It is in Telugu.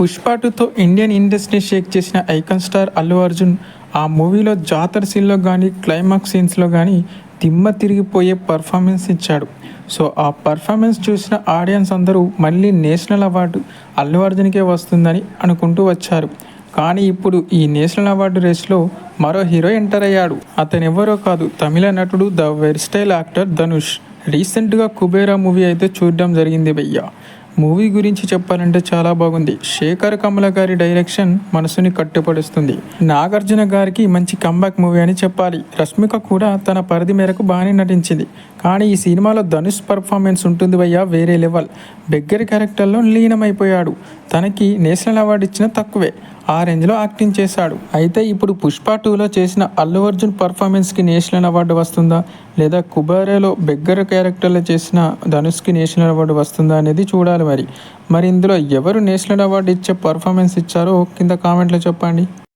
పుష్పాటుతో ఇండియన్ ఇండస్ట్రీ షేక్ చేసిన ఐకాన్ స్టార్ అల్లు అర్జున్ ఆ మూవీలో జాతర సీన్లో కానీ క్లైమాక్స్ సీన్స్లో కానీ దిమ్మ తిరిగిపోయే పర్ఫార్మెన్స్ ఇచ్చాడు. సో ఆ పర్ఫార్మెన్స్ చూసిన ఆడియన్స్ అందరూ మళ్ళీ నేషనల్ అవార్డు అల్లు అర్జున్కే వస్తుందని అనుకుంటూ వచ్చారు. కానీ ఇప్పుడు ఈ నేషనల్ అవార్డు రేస్లో మరో హీరో ఎంటర్ అయ్యాడు. అతను ఎవరో కాదు తమిళ నటుడు ద వెర్స్టైల్ యాక్టర్ ధనుష్. రీసెంట్గా కుబేరా మూవీ అయితే చూడడం జరిగింది భయ్య. మూవీ గురించి చెప్పాలంటే చాలా బాగుంది. శేఖర్ కమల గారి డైరెక్షన్ మనసుని కట్టుపడుస్తుంది నాగార్జున గారికి మంచి కంబ్యాక్ మూవీ అని చెప్పాలి. రష్మిక కూడా తన పరిధి మేరకు బాగానే నటించింది. కానీ ఈ సినిమాలో ధనుష్ పర్ఫార్మెన్స్ ఉంటుంది భయ్యా వేరే లెవెల్ బెగ్గరి క్యారెక్టర్లో లీనమైపోయాడు. తనకి నేషనల్ అవార్డు ఇచ్చిన తక్కువే. ఆ రేంజ్లో యాక్టింగ్ చేశాడు. అయితే ఇప్పుడు పుష్ప టూలో చేసిన అల్లు అర్జున్ పర్ఫార్మెన్స్కి నేషనల్ అవార్డు వస్తుందా? లేదా కుబారేలో బెగ్గర క్యారెక్టర్లో చేసిన ధనుష్కి నేషనల్ అవార్డు వస్తుందా అనేది చూడాలి మరి. మరి ఇందులో ఎవరు నేషనల్ అవార్డు ఇచ్చే పర్ఫార్మెన్స్ ఇచ్చారో కింద కామెంట్లో చెప్పండి.